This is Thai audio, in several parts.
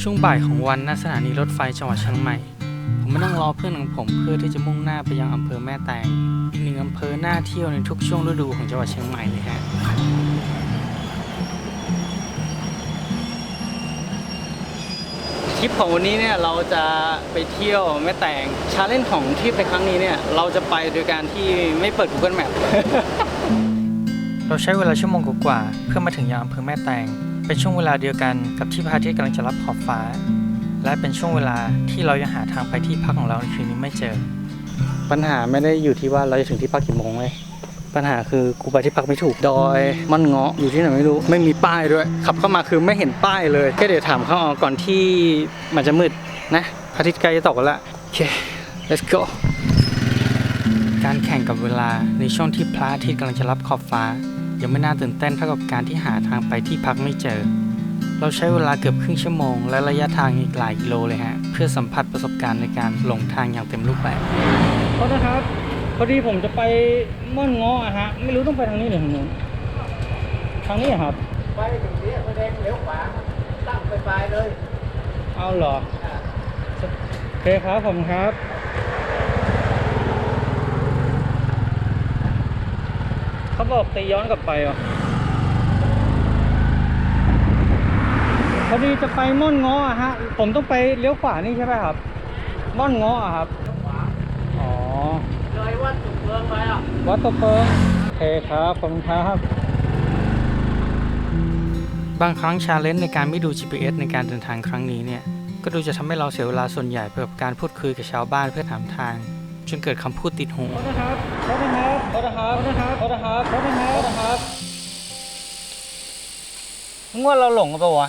ช่วงบ่ายของวันณสถานีรถไฟจังหวัดเชียงใหม่ ผมไม่ต้องรอเพื่อนของผมเพื่อที่จะมุ่งหน้าไปยังอำเภอแม่แตงอีกหนึ่งอำเภอหน้าเที่ยวในทุกช่วงฤดูของจังหวัดเชียงใหม่เลยฮะทริปของวันนี้เนี่ยเราจะไปเที่ยวแม่แตงชาเลนจ์ของทริปในครั้งนี้เนี่ยเราจะไปโดยการที่ไม่เปิด Google Map เราใช้เวลาชั่วโมงกว่าๆเพื่อมาถึงยังอำเภอแม่แตง เป็นช่วงเวลาเดียวกันกับที่พระอาทิตย์กำลังจะรับขอบฟ้า และเป็นช่วงเวลาที่เรายังหาทางไปที่พักของเราในคืนนี้ไม่เจอ ปัญหาไม่ได้อยู่ที่ว่าเราจะถึงที่พักกี่โมงเลยปัญหาคือกูไปที่พักไม่ถูกดอยมันเงาะอยู่ที่ไหนไม่รู้ ไม่มีป้ายด้วย ขับเข้ามาคือไม่เห็นป้ายเลยก็เดี๋ยวถามเขาเอาก่อนที่มันจะมืดนะพระอาทิตย์ใกล้จะตกแล้วโอเค let's go การแข่งกับเวลาในช่วงที่พระอาทิตย์กำลังจะรับขอบฟ้า ยังไม่น่าตื่นเต้นเท่ากับการที่หาทางไปที่พักไม่เจอ เราใช้เวลาเกือบครึ่งชั่วโมง และระยะทางอีกหลายกิโลเลยฮะ เพื่อสัมผัสประสบการณ์ในการหลงทางอย่างเต็มรูปแบบขอโทษครับ พอดีผมจะไปม่อนง้ออะฮะ ไม่รู้ต้องไปทางนี้หรือทางนู้นทางนี้เหรอครับ ไปถึงนี้ไฟแดงเลี้ยวขวาตั้งไปปลายเลย เอาเหรอโอเคครับผมครับ เขาบอกตีย้อนกลับไปอะพอดีจะไปม่อนง้ออะฮะ ผมต้องไปเลี้ยวขวานี่ใช่ไหมครับ ม่อนง้ออะครับ อ๋อ เลยว่าจุดเมืองไปอะวัดตะเปิงโอเคครับขอบคุณครับ บางครั้งชาเลนจ์ในการไม่ดู GPS ในการเดินทางครั้งนี้เนี่ย ก็ดูจะทำให้เราเสียเวลาส่วนใหญ่ไปกับการพูดคุยกับชาวบ้านเพื่อถามทาง จนเกิดคำพูดติดหู ขอโทษครับ ขอโทษครับ ขอโทษครับขอโทษครับขอโทษครับขอโทษครับขอโทษครับมึงว่าเราหลงกันปะวะ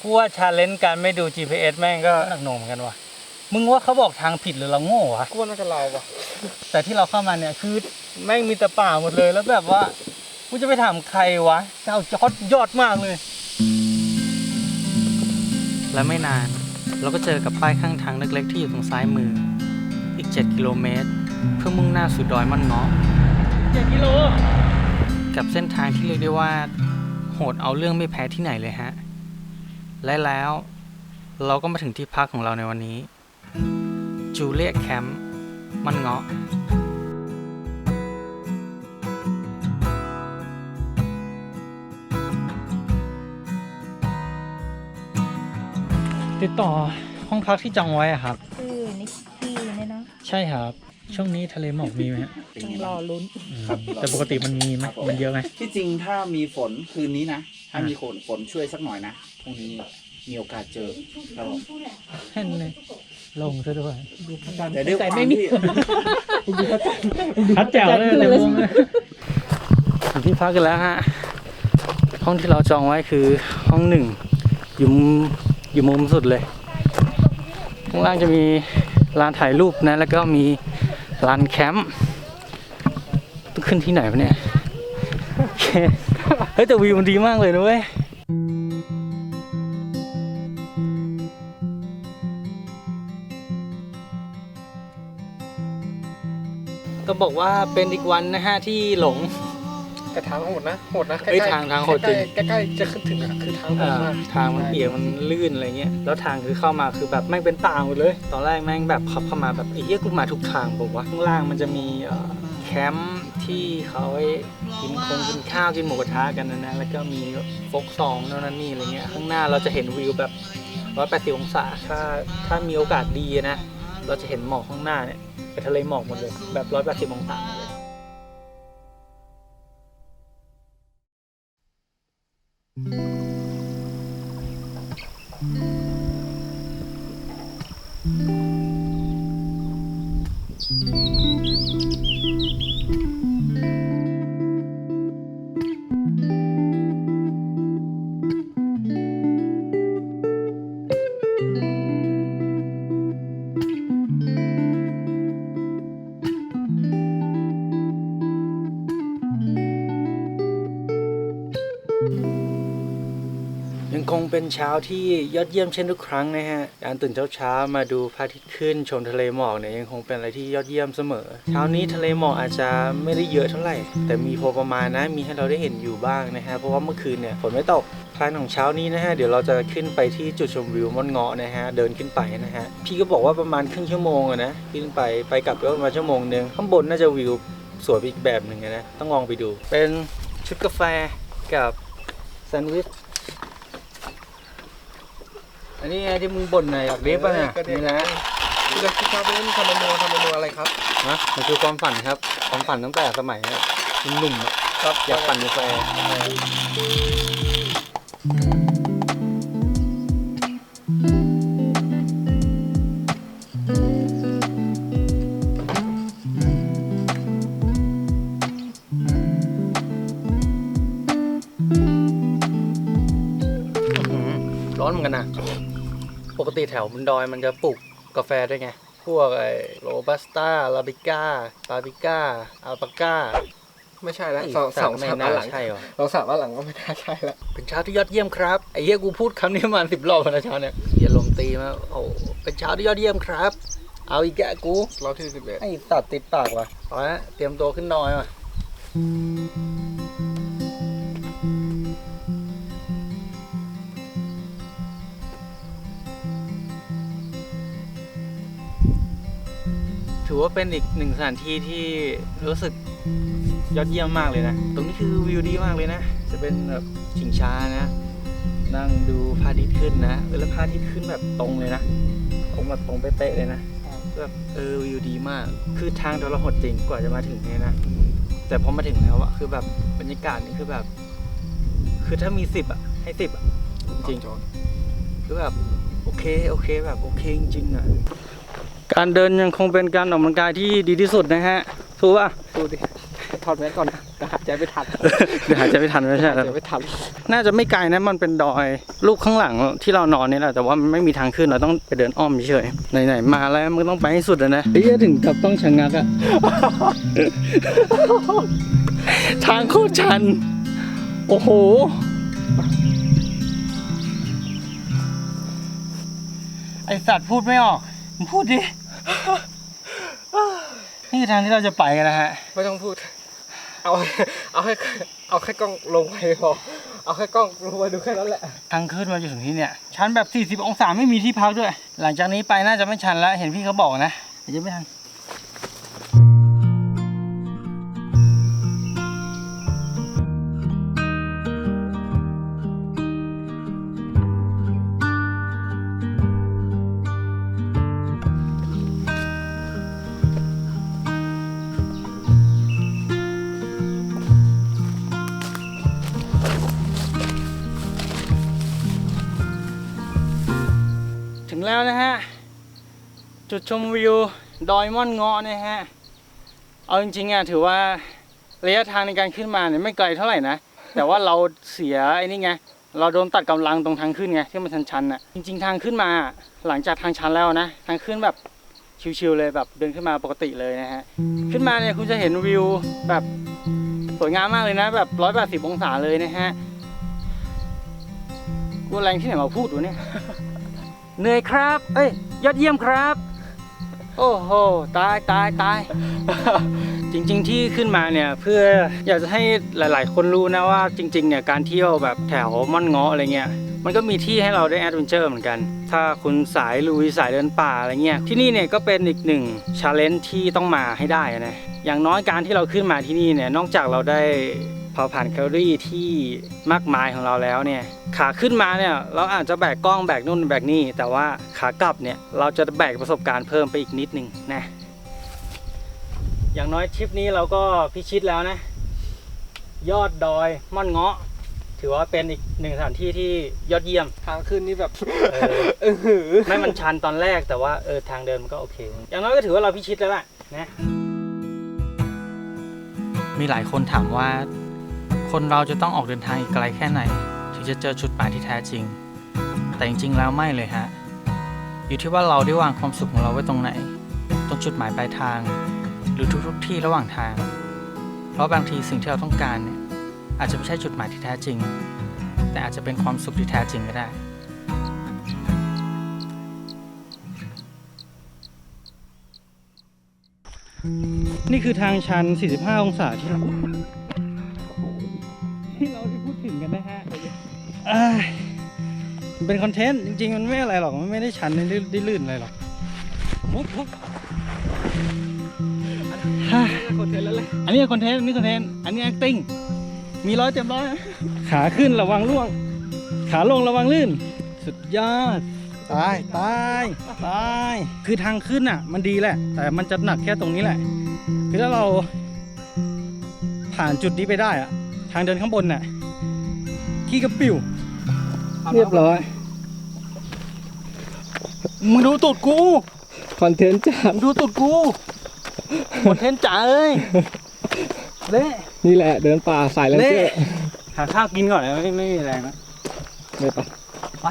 กูว่าชาเลนจ์การไม่ดู GPS แม่งก็หนักหน่วงเหมือนกันวะมึงว่าเขาบอกทางผิดหรือเราโง่วะกูว่าน่าจะเราป่ะแต่ที่เราเข้ามาเนี่ยคือแม่งมีแต่ป่าหมดเลยแล้วแบบว่ากูจะไปถามใครวะเจ้าจอดยอดมากเลย และไม่นาน เราก็เจอกับป้ายข้างทางเล็กๆที่อยู่ตรงซ้ายมือ อีก 7 กิโลเมตร เพื่อมุ่งหน้าสู่ดอยม่อนเงาะ 7กิโล กับเส้นทางที่เรียกได้ว่า โหดเอาเรื่องไม่แพ้ที่ไหนเลยฮะ และแล้วเราก็มาถึงที่พักของเราในวันนี้จูเลียแคมป์มันเงาะติดต่อห้องพักที่จองไว้อะครับชื่อนิกกี้เนี่ยเนาะใช่ครับ ช่วงนี้ทะเลหมอกมีไหมฮะต้องรอลุ้นอืมแต่ปกติมันมีไหมมันเยอะไหมที่จริงถ้ามีฝนคืนนี้นะ ถ้ามีฝนฝนช่วยสักหน่อยนะพรุ่งนี้มีโอกาสเจอครับผมแค่นั้นเลยลงซะด้วยแต่ด้วยความที่พัดแจ๋วเลยแต่มุมเลยถึงที่พักกันแล้วฮะ ห้องที่เราจองไว้คือห้องหนึ่งอยู่มุมอยู่มุมสุดเลย ข้างล่างจะมีลานถ่ายรูปนะ แล้วก็มี ลานแคมป์ต้องขึ้นที่ไหนวะเนี่ยเคเฮ้ยแต่วิวมันดีมากเลยนะเว้ยก็บอกว่าเป็นอีกวันนะฮะที่หลง แต่ทางโหดนะโหดนะเฮ้ยทางทางโหดจริง ใกล้ๆใกล้ๆจะขึ้นถึงอะคือทางโหดอ่ามาก ทางมันเปียกมันลื่นอะไรเงี้ย แล้วทางคือเข้ามาคือแบบแม่งเป็นป่าหมดเลย ตอนแรกแม่งแบบขับเข้ามาแบบไอ้เหี้ยกูมาถูกทางบอกว่าข้างล่างมันจะมีเอ่อแคมป์ที่เขาไว้กินคงกินข้าวกินหมูกระทะกันนะนะ แล้วก็มีโฟกซองโน่นนั่นนี่อะไรเงี้ย ข้างหน้าเราจะเห็นวิวแบบร้อยแปดสิบองศา ถ้าถ้ามีโอกาสดีนะ เราจะเห็นหมอกข้างหน้าเนี่ยเป็นทะเลหมอกหมดเลยแบบร้อยแปดสิบองศาเลย พ เป็นเช้าที่ยอดเยี่ยมเช่นทุกครั้งนะฮะการตื่นเช้าๆมาดูพระอาทิตย์ขึ้นชมทะเลหมอกเนี่ยยังคงเป็นอะไรที่ยอดเยี่ยมเสมอ เช้านี้ทะเลหมอกอาจจะไม่ได้เยอะเท่าไหร่ แต่มีพอประมาณนะมีให้เราได้เห็นอยู่บ้างนะฮะเพราะว่าเมื่อคืนเนี่ยฝนไม่ตกแพลนของเช้านี้นะฮะเดี๋ยวเราจะขึ้นไปที่จุดชมวิวม่อนเงาะนะฮะเดินขึ้นไปนะฮะพี่ก็บอกว่าประมาณครึ่งชั่วโมงอะนะขึ้นไปไปกลับก็ประมาณชั่วโมงหนึ่งข้างบนน่าจะวิวสวยอีกแบบหนึ่งนะต้องลองไปดู เป็นชุดกาแฟกับแซนด์วิช อันนี้ไงที่มึงบ่นน่ะอยากเรียบป่ะเนี่ยนี่แหละคุณจะคิดครับว่าทำเมนูทำเมนูอะไรครับนะมันคือความฝันครับความฝันตั้งแต่สมัยหนุ่มๆอะครับอยากปั่นกาแฟร้อนเหมือนกันนะปก ติแถวบนดอยมันจะปลูกกาแฟได้วยไง พวกไอ้โรบัสต้าลาบิก้าปาปิก้าอัลปาก้าไม่ใช่แล้วสองสองไม่สามน่าวันหลังใช่หรอสองสามวันหลังก็ไม่น่าใช่แล้วเป็นเช้าที่ยอดเยี่ยมครับไอ้เหี้ยกูพูดคำนี้มาสิบรอบแล้วนะเช้าเนี่ยอย่าลมตีมาโอ้เป็นเช้าที่ยอดเยี่ยมครับ เอาอีกแกะกูเราที่สิบเอ็ดไอ้ตัดติดปากว่ะเอาละเตรียมตัวขึ้นนอยว่ะ อว่าเป็นอีกหนึ่งสถานที่ที่รู้สึกยอดเยี่ยมมากเลยนะ ตรงนี้คือวิวดีมากเลยนะ จะเป็นแบบชิงช้านะ นั่งดูพระอาทิตย์ขึ้นนะเออแล้วพระอาทิตย์ขึ้นแบบตรงเลยนะ ตรงแบบตรงเป๊ะๆเลยนะแบบเออวิวดีมาก คือทางทรหดจริงกว่าจะมาถึงเนี่ยนะ แต่พอมาถึงแล้วอะคือแบบบรรยากาศนี่คือแบบ คือถ้ามีสิบอะให้สิบอะจริงๆคือแบบโอเคโอเคแบบโอเคจริงๆอะ การเดินยังคงเป็นการออกกำลังกายที่ดีที่สุดนะฮะถูกป่ะดูดิถอดแมสก่อนนะแต่หายใจไม่ทันเดี๋ยวหายใจไม่ทันไม่ใช่หายเหรอใจไม่ทันน่าจะไม่ไกลนะมันเป็นดอยลูกข้างหลังที่เรานอนนี่แหละแต่ว่ามันไม่มีทางขึ้นเราต้องไปเดินอ้อมเฉยๆไหนๆมาแล้วมันก็ต้องไปให้สุดอะนะเฮ้ยถึงกับต้องชะงักอะทางโคตรชัน โอ้โหไอสัตว์พูดไม่ออกมึง พูดดิ นี่คือทางที่เราจะไปกันนะฮะ ไม่ต้องพูด เอา เอาให้เอาแค่กล้องลงไปพอ เอาแค่กล้องลงไปดูแค่นั้นแหละ ทางขึ้นมาจนถึงที่เนี่ย ชันแบบ 40 องศาไม่มีที่พักด้วย หลังจากนี้ไปน่าจะไม่ชันแล้ว เห็นพี่เขาบอกนะเดี๋ยวจะไม่ทัน ถึงแล้วนะฮะ จุดชมวิวดอยม่อนเงาะนะฮะ เอาจริงๆอะถือว่าระยะทางในการขึ้นมาเนี่ยไม่ไกลเท่าไหร่นะ แต่ว่าเราเสียไอ้นี่ไง เราโดนตัดกำลังตรงทางขึ้นไงที่มันชันๆอะ จริง ๆ ทางขึ้นมาหลังจากทางชันแล้วนะ ทางขึ้นแบบชิวๆเลยแบบเดินขึ้นมาปกติเลยนะฮะ ขึ้นมาเนี่ยคุณจะเห็นวิวแบบสวยงามมากเลยนะ แบบร้อยแปดสิบองศาเลยนะฮะกูแรงที่ไหนมาพูดวะเนี่ย เหนื่อยครับ เอ้ย ยอดเยี่ยมครับ โอ้โห ตายตายตาย จริงๆที่ขึ้นมาเนี่ยเพื่ออยากจะให้หลาย ๆ คนรู้นะว่าจริงๆเนี่ยการเที่ยวแบบแถวม่อนเงาะอะไรเงี้ยมันก็มีที่ให้เราได้แอดเวนเจอร์เหมือนกัน ถ้าคุณสายลุยสายเดินป่าอะไรเงี้ย ที่นี่เนี่ยก็เป็นอีกหนึ่งชาเลนจ์ที่ต้องมาให้ได้นะ อย่างน้อยการที่เราขึ้นมาที่นี่เนี่ย นอกจากเราได้ เผาผ่านแคลอรี่ที่มากมายของเราแล้วเนี่ยขาขึ้นมาเนี่ยเราอาจจะแบกกล้องแบกนู่นแบกนี่ แต่ว่าขากลับเนี่ยเราจะแบกประสบการณ์เพิ่มไปอีกนิดนึงนะอย่างน้อยทริปนี้เราก็พิชิตแล้วนะ ยอดดอยม่อนเงาะ ถือว่าเป็นอีกหนึ่งสถานที่ที่ยอดเยี่ยมทางขึ้นนี่แบบเออเออหือไม่มันชันตอนแรกแต่ว่าเออทางเดินมันก็โอเค อย่างน้อยก็ถือว่าเราพิชิตแล้วล่ะนะมีหลายคนถามว่า คนเราจะต้องออกเดินทางอีกไกลแค่ไหน ถึงจะเจอจุดหมายที่แท้จริง แต่จริงๆแล้วไม่เลยฮะ อยู่ที่ว่าเราได้วางความสุขของเราไว้ตรงไหน ตรงจุดหมายปลายทาง หรือทุกๆที่ระหว่างทาง เพราะบางทีสิ่งที่เราต้องการเนี่ยอาจจะไม่ใช่จุดหมายที่แท้จริง แต่แต่อาจจะเป็นความสุขที่แท้จริงก็ได้นี่คือทางชัน 45 องศาที่เรา ที่เราได้พูดถึงกันนะฮะอ่ามันเป็นคอนเทนต์จริง ๆ มันไม่อะไรหรอก มันไม่ได้ชันไม่ได้ได้ลื่นอะไรหรอกปุ๊บปุ๊บฮ่าคอนเทนต์แล้วเลยอันนี้คอนเทนต์อันนี้คอนเทนต์อันนี้ acting มีร้อยเต็มร้อยนะขาขึ้นระวังล่วง ขาลงระวังลื่น สุดยอดตายตายตายคือทางขึ้นอะ มันดีแหละ แต่มันจะหนักแค่ตรงนี้แหละ คือถ้าเราผ่านจุดนี้ไปได้อะทางเดินข้างบนน่ะขี้กระปิวเรียบร้อยมึงดูตูดกูคอนเทนต์จ้ามึงดูตูดกูคอนเทนต์จ๋าเอ้ยเละนี่แหละเดินป่าสายแลนเจอร์หาข้าวกินก่อนนะไม่ไม่มีแรงนะเลยปะไป